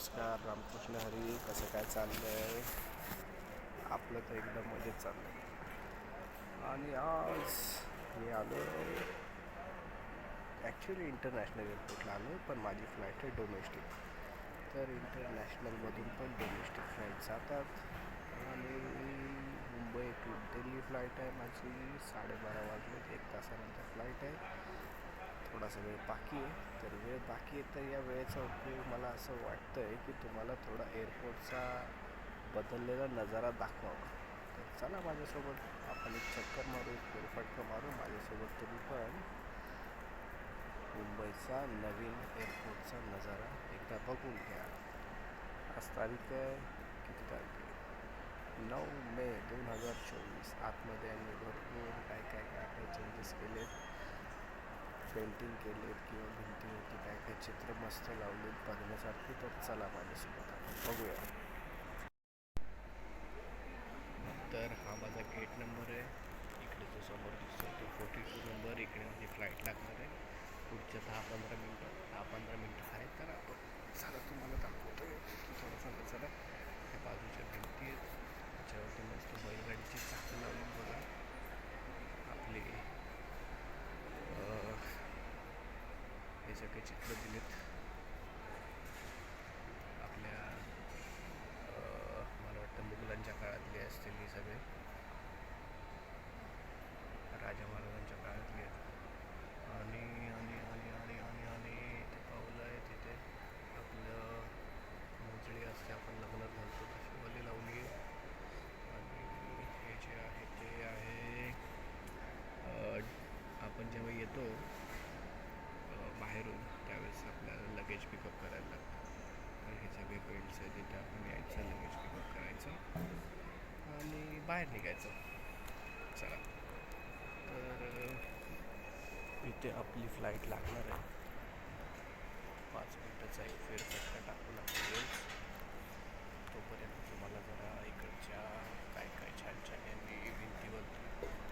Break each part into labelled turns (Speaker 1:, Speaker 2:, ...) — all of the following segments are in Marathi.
Speaker 1: नमस्कार रामकृष्ण हरी. कसं काय चाललं आहे आपलं तर एकदम मजेत चाललं आहे आणि आज मी आलो. ॲक्च्युली इंटरनॅशनल एअरपोर्टला आलो पण माझी फ्लाईट आहे डोमेस्टिक तर इंटरनॅशनलमधून पण डोमेस्टिक फ्लाईट जातात. आणि मुंबई टू दिल्ली फ्लाईट आहे माझी. साडेबारा वाजले एक तासानंतर फ्लाईट आहे. थोडासा वेळ बाकी आहे. तर वेळ बाकी आहे तर या वेळेचा उपयोग मला असं वाटतं आहे की तुम्हाला थोडा एअरपोर्टचा बदललेला नजारा दाखवावा. तर चला माझ्यासोबत आपण एक चक्कर मारू एक फेरफटका मारू. माझ्यासोबत तुम्ही पण मुंबईचा नवीन एअरपोर्टचा नजारा एकदा बघून घ्या. आज तारीख आहे किती तारीख आहे? नऊ मे दोन हजार चोवीस. आतमध्ये आणि भरपूर काय काय काय काय चेंजेस केलेत. पेंटिंग केलेत किंवा भिंतीवरती काय काय चित्र मस्त लावलेत बघण्यासारखी तर चला माझ्यासोबत आपण बघूया. तर हा माझा गेट नंबर आहे. इकडे जो समोर दिसतो तो फोर्टी टू नंबर इकडे माझी फ्लाईट लागणार आहे. पुढच्या दहा पंधरा मिनटं दहा पंधरा मिनटं आहेत तर आपण चला तुम्हाला दाखवतो थोडंसं नजरा त्या बाजूच्या भिंती आहेत त्याच्यावरती मस्त बैलगाडीची चाकं लावली बघा आपली अं, हे सगळे चित्र दिलेत आपल्या अं, मला वाटतं मुघलांच्या काळातले असतील हे सगळे राजा महाराजांच्या काळातले आहेत आणि आणि आणि आणि आणि आणि ते पावलं आहे तिथे आपलं मोजळी असते आपण लग्नात घालतो तशी वाली लावली आहे आणि हे जे आहे ते आहे अं, आपण जेव्हा येतो अ, बाहेरून त्यावेळेस आपल्याला लगेज पिकअप करायला लागतं तर हे सगळे बेल्ट्स आहेत तिथे आपण यायचं लगेज पिकअप करायचं आणि बाहेर निघायचं. चला. तर इथे आपली फ्लाईट लागणार आहे. पाच मिनटाचा एक फेरफटका टाकून आपण येईल तोपर्यंत तुम्हाला जरा इकडच्या काय काय छान छान यांनी भिंतीवर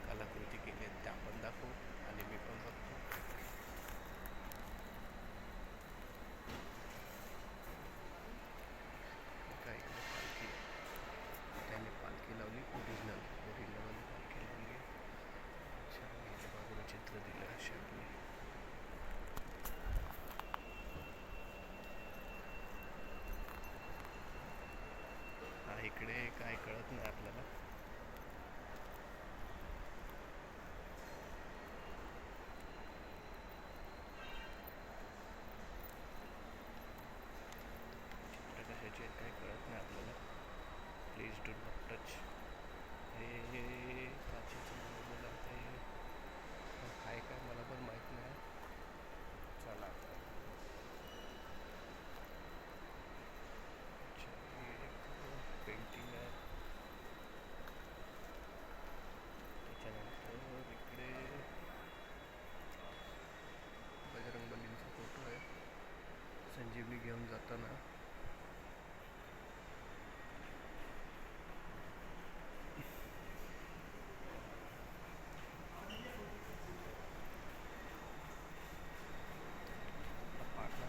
Speaker 1: कलाकृती केली आहेत त्या पण दाखवू आणि मी पण बघतो काय इकडे पालखी आहे. त्याने पालखी लावली ओरिजिनल ओरिजिनल पालखी लावली आहे छान याच्या बाजूला चित्र दिलं असे आपले हा इकडे काय कळत नाही आपल्याला चित्र कशाचे आहेत काय कळत नाही आपल्याला प्लीज डू नॉट टच हे काचेचं बनवलेलं आहे ते काय काय मला पण माहीत नाही चला आता अच्छा हे एक पेंटिंग आहे त्याच्यानंतर इकडे बजरंगबलींचा फोटो आहे संजीवनी घेऊन जाताना पाटा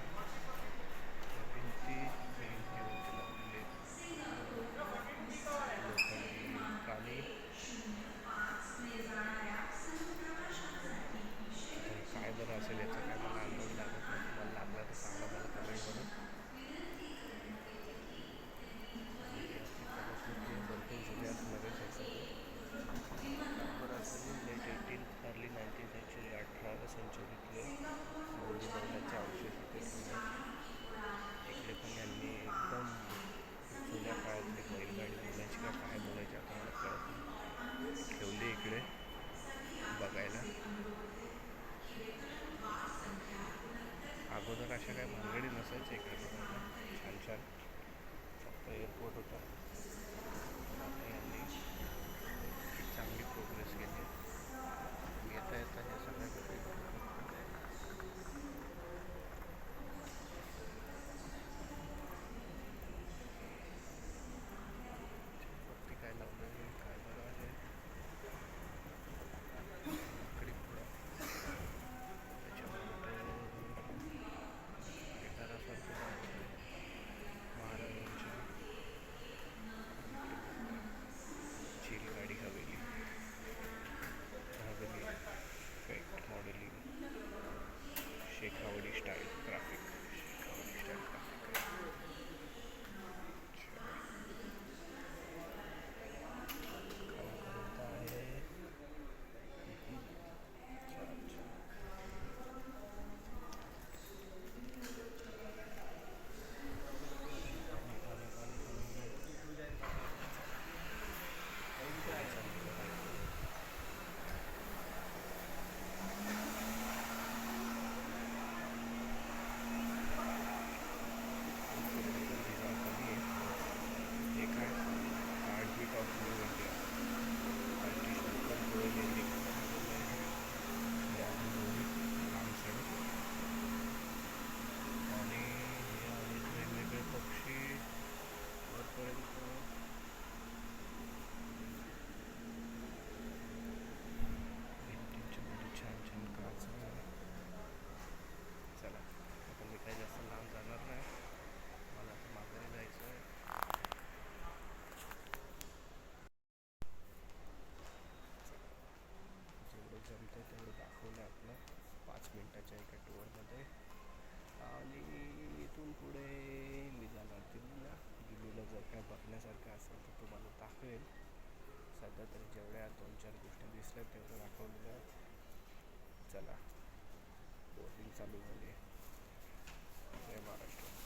Speaker 1: त्या भिंती भिंतीवरती लावलेले लोखंडी प्राणी तर काय बरं असेल याचा काय मला अंदाज लागत नाही तुम्हाला लागला तर सांगा मला कमेंटमध्ये भरपूर जुन्यात नवीन बरं असेल late eighteen early nineteen century अठराव्या सेंचुरीतले मौर्य दौलाचे अवशेष इथे ठेवले इकडे पण यांनी एकदम जुन्या काळातली बैलगाडी बोलायची का काय बोलायची आता मला कळत नाही ठेवली इकडे बघायला अगोदर अशा काही भानगडी नसायचे इकडे छान छान. फक्त एअरपोर्ट होता. यांनी चांगली प्रोग्रेस केली येता येता या सगळ्या गोष्टी वरती काय लावलं आहे काय बरं आहे लाकडी पुडा त्याच्यानंतर गिटारासारखं बनवलं आहे. Shekhawati style graphic Shekhawati style graphic खालीपर्यंत आहे छान छान एक आहे heartbeat of new India artist पण पुढे गेली लांबसड आणि हे आहेत वेगवेगळे पक्षी वरपर्यंत भिंतींच्या मध्ये छान छान काच आहे. चला आता मी काही जास्त लांब जाणार नाही मला आता माघारी जायचं आहे जेवढं जमतं तेवढं दाखवलं आपलं पाच एका टूरमध्ये आणि इथून पुढे मी जाणार दिल्लीला. दिल्लीला जर काय बघण्यासारखं असेल तर तुम्हाला दाखवेल सध्या तरी जेवढ्या दोन चार गोष्टी दिसल्या तेवढं दाखवलेलं आहे. चला बोटिंग चालू झाली जय महाराष्ट्र.